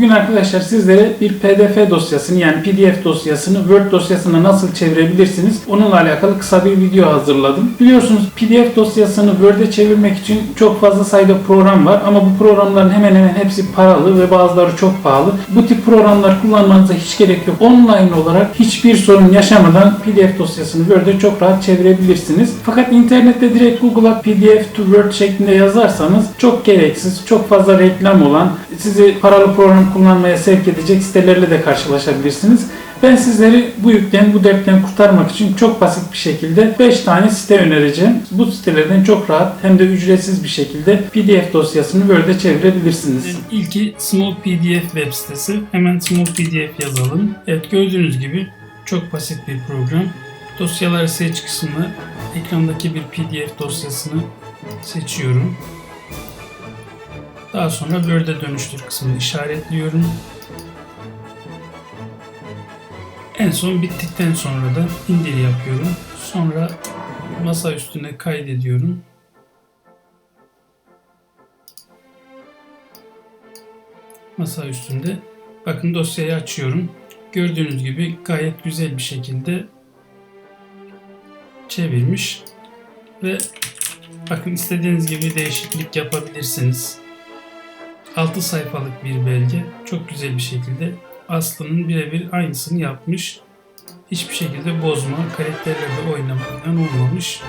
Bugün arkadaşlar sizlere bir PDF dosyasını yani PDF dosyasını Word dosyasına nasıl çevirebilirsiniz onunla alakalı kısa bir video hazırladım. Biliyorsunuz PDF dosyasını Word'e çevirmek için çok fazla sayıda program var ama bu programların hemen hemen hepsi paralı ve bazıları çok pahalı. Bu tip programlar kullanmanıza hiç gerek yok. Online olarak hiçbir sorun yaşamadan PDF dosyasını Word'e çok rahat çevirebilirsiniz. Fakat internette direkt Google'a PDF to Word şeklinde yazarsanız çok gereksiz, çok fazla reklam olan, sizi paralı program kullanmaya sevk edecek sitelerle de karşılaşabilirsiniz. Ben sizleri bu yükten, bu dertten kurtarmak için çok basit bir şekilde 5 tane site önereceğim. Bu sitelerden çok rahat hem de ücretsiz bir şekilde PDF dosyasını Word'e çevirebilirsiniz. İlki Small PDF web sitesi. Hemen Small PDF yazalım. Evet gördüğünüz gibi çok basit bir program. Dosyalar seç kısmını ekrandaki bir PDF dosyasını seçiyorum. Daha sonra Word'e dönüştür kısmını işaretliyorum. En son bittikten sonra da indir yapıyorum. Sonra masa üstüne kaydediyorum. Masa üstünde. Bakın dosyayı açıyorum. Gördüğünüz gibi gayet güzel bir şekilde çevirmiş ve bakın istediğiniz gibi değişiklik yapabilirsiniz. 6 sayfalık bir belge çok güzel bir şekilde Aslı'nın birebir aynısını yapmış. Hiçbir şekilde bozma, karakterlerle oynama falan olmamış.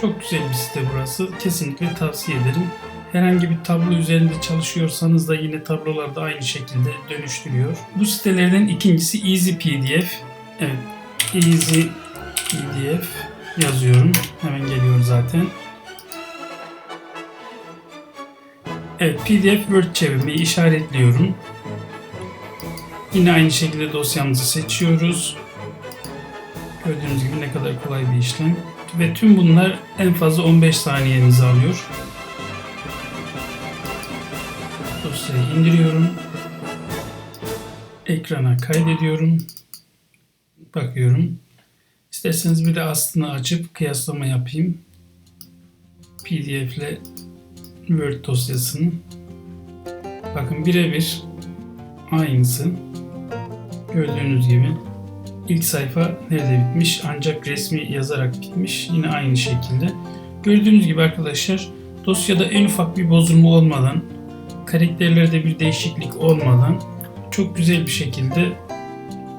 Çok güzel bir site burası. Kesinlikle tavsiye ederim. Herhangi bir tablo üzerinde çalışıyorsanız da yine tablolar da aynı şekilde dönüştürüyor. Bu sitelerden ikincisi Easy PDF. Evet, Easy PDF yazıyorum. Hemen geliyor zaten. Evet, PDF Word çevirmeyi işaretliyorum. Yine aynı şekilde dosyamızı seçiyoruz. Gördüğünüz gibi ne kadar kolay bir işlem. Ve tüm bunlar en fazla 15 saniyenizi alıyor. Dosyayı indiriyorum. Ekrana kaydediyorum. Bakıyorum. İsterseniz bir de aslını açıp kıyaslama yapayım. PDF ile Word dosyasını. Bakın birebir aynısı. Gördüğünüz gibi ilk sayfa nerede bitmiş ancak resmi yazarak bitmiş. Yine aynı şekilde. Gördüğünüz gibi arkadaşlar dosyada en ufak bir bozulma olmadan karakterlerde bir değişiklik olmadan çok güzel bir şekilde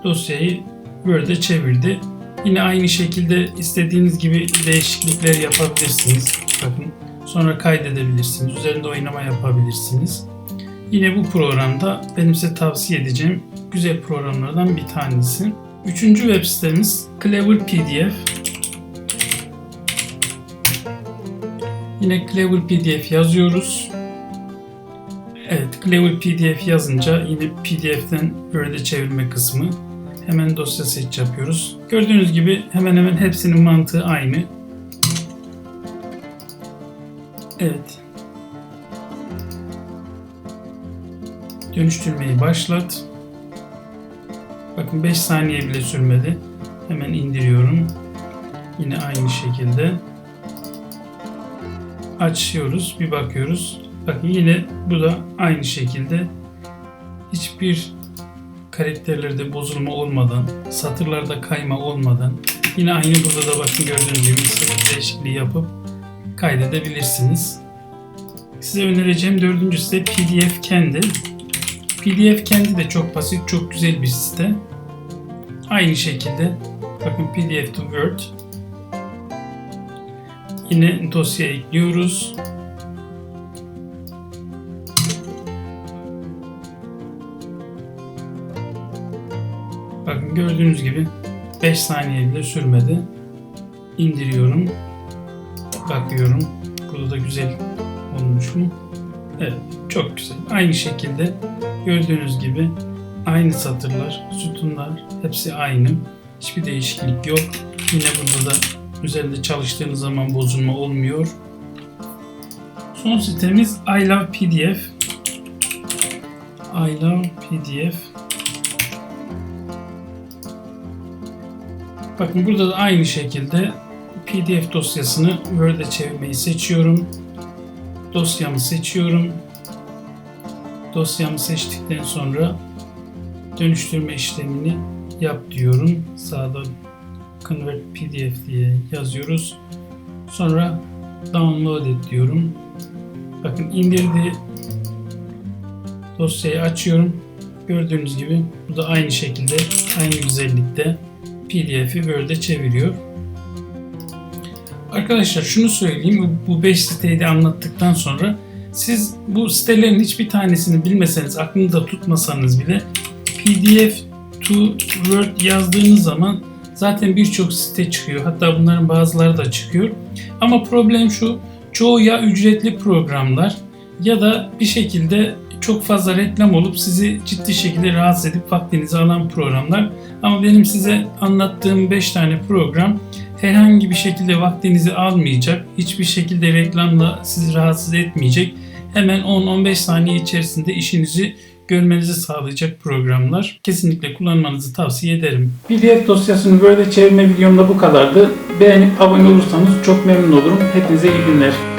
dosyayı Word'e çevirdi. Yine aynı şekilde istediğiniz gibi değişiklikler yapabilirsiniz. Bakın sonra kaydedebilirsiniz. Üzerinde oynama yapabilirsiniz. Yine bu programda benim size tavsiye edeceğim güzel programlardan bir tanesi. Üçüncü web sitemiz Clever PDF. Yine Clever PDF yazıyoruz. Evet, Clever PDF yazınca yine PDF'den Word'e çevirme kısmı. Hemen dosya seç yapıyoruz. Gördüğünüz gibi hemen hemen hepsinin mantığı aynı. Evet. Dönüştürmeyi başlat. Bakın 5 saniye bile sürmedi. Hemen indiriyorum. Yine aynı şekilde. Açıyoruz. Bir bakıyoruz. Bakın yine bu da aynı şekilde. Hiçbir karakterlerde bozulma olmadan, satırlarda kayma olmadan yine aynı burada da bakın gördüğünüz gibi istediğiniz değişikliği yapıp kaydedebilirsiniz. Size önereceğim dördüncü site PDF kendi. PDF kendi de çok basit, çok güzel bir site. Aynı şekilde bakın PDF to Word. Yine dosya ekliyoruz. Bakın gördüğünüz gibi 5 saniye bile sürmedi. İndiriyorum. Bakıyorum. Burada da güzel olmuş mu? Evet, çok güzel. Aynı şekilde gördüğünüz gibi aynı satırlar, sütunlar hepsi aynı. Hiçbir değişiklik yok. Yine burada da üzerinde çalıştığınız zaman bozulma olmuyor. Son sitemiz I Love PDF. I Love PDF. Bakın burada da aynı şekilde PDF dosyasını Word'e çevirmeyi seçiyorum. Dosyamı seçiyorum. dosyamı seçtikten sonra dönüştürme işlemini yap diyorum. Sağda convert pdf diye yazıyoruz. Sonra download et diyorum. Bakın indirdi dosyayı açıyorum. Gördüğünüz gibi bu da aynı şekilde aynı güzellikte pdf'i Word'e çeviriyor. Arkadaşlar şunu söyleyeyim. Bu 5 siteyi de anlattıktan sonra siz bu sitelerin hiçbir tanesini bilmeseniz, aklınızda tutmasanız bile PDF to Word yazdığınız zaman zaten birçok site çıkıyor. Hatta bunların bazıları da çıkıyor. Ama problem şu, çoğu ya ücretli programlar ya da bir şekilde çok fazla reklam olup sizi ciddi şekilde rahatsız edip vaktinizi alan programlar. Ama benim size anlattığım 5 tane program herhangi bir şekilde vaktinizi almayacak, hiçbir şekilde reklamla sizi rahatsız etmeyecek. Hemen 10-15 saniye içerisinde işinizi görmenizi sağlayacak programlar. Kesinlikle kullanmanızı tavsiye ederim. PDF dosyasını böyle çevirme videomda bu kadardı. Beğenip abone olursanız çok memnun olurum. Hepinize iyi günler.